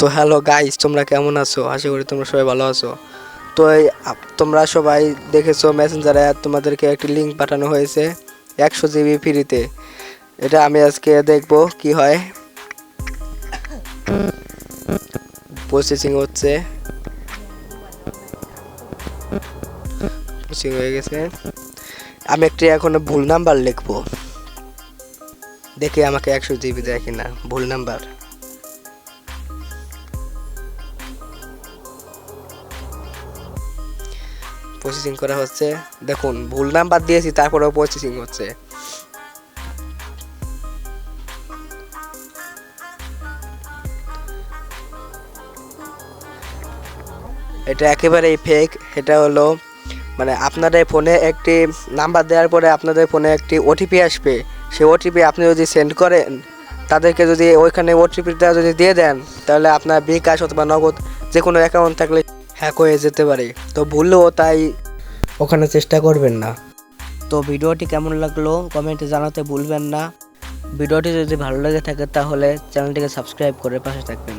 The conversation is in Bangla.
তো হ্যালো গাইস তোমরা কেমন আছো? আশা করি তোমরা সবাই ভালো আছো। তো তোমরা সবাই দেখেছ মেসেঞ্জারে তোমাদেরকে একটি লিঙ্ক পাঠানো হয়েছে একশো জিবি ফ্রিতে এটা আমি আজকে দেখব কি হয়। প্রসেসিং হচ্ছে। প্রসেসিং হয়ে গেছে। আমি একটি এখন ভুল নাম্বার লিখব। দেখে আমাকে একশো জিবি দেয় কিনা, ভুল নাম্বার প্রসেসিং করা হচ্ছে। দেখুন, ভুল নাম্বার দিয়েছি, তারপরেও প্রসেসিং হচ্ছে। এটা একেবারেই ফেক এটা হলো মানে আপনাদের ফোনে একটি নাম্বার দেওয়ার পরে আপনাদের ফোনে একটি ওটিপি আসবে। সেই ওটিপি আপনি যদি সেন্ড করেন, তাদেরকে যদি ওইখানে ওটিপিটা যদি দিয়ে দেন, তাহলে আপনার বিকাশ অথবা নগদ যে কোনো অ্যাকাউন্ট থাকলে হ্যাক হয়ে যেতে পারে। তো ভুললেও তাই ওখানে চেষ্টা করবেন না। তো ভিডিওটি কেমন লাগল কমেন্টে জানাতে ভুলবেন না। ভিডিওটি যদি ভালো লেগে থাকে তাহলে চ্যানেলটিকে সাবস্ক্রাইব করে পাশে থাকবেন।